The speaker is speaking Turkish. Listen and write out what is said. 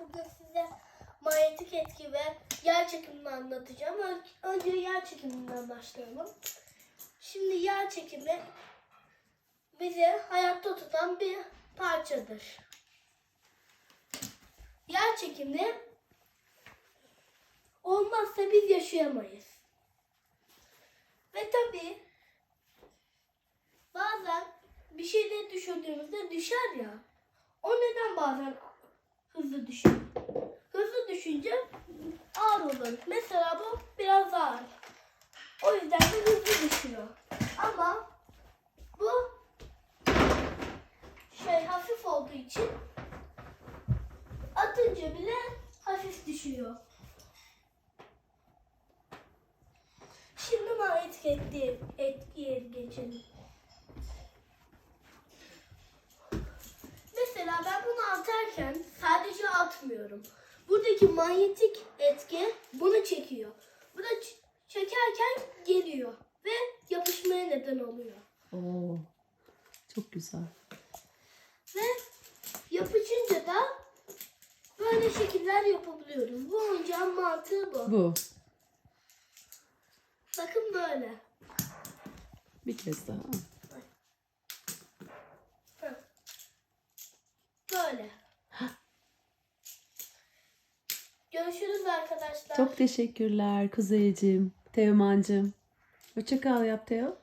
bugün size manyetik etki ve yer çekimini anlatacağım. Ön- Önce yer çekiminden başlayalım. Şimdi yer çekimi bizi hayatta tutan bir parçadır. Yer çekimi olmazsa biz yaşayamayız. Ve tabii bazen bir şeyleri düşürdüğümüzde düşer ya. O neden bazen hızlı düşüyor? Hızlı düşünce ağır olur. Mesela bu biraz ağır. O yüzden de hızlı düşüyor. Ama bu şey hafif olduğu için atınca bile hafif düşüyor. Şimdi manyetik etki, etkiye geçelim. Mesela ben bunu atarken atmıyorum. Buradaki manyetik etki bunu çekiyor. Bu da çekerken geliyor ve yapışmaya neden oluyor. Oo, çok güzel. Ve yapışınca da böyle şekiller yapabiliyoruz. Bu oyuncağın mantığı bu. Bu. Bakın böyle. Bir kez daha. Böyle. Görüşürüz arkadaşlar. Çok teşekkürler Kuzeyciğim, Teoman'cığım. Hoşça kal yap Teo.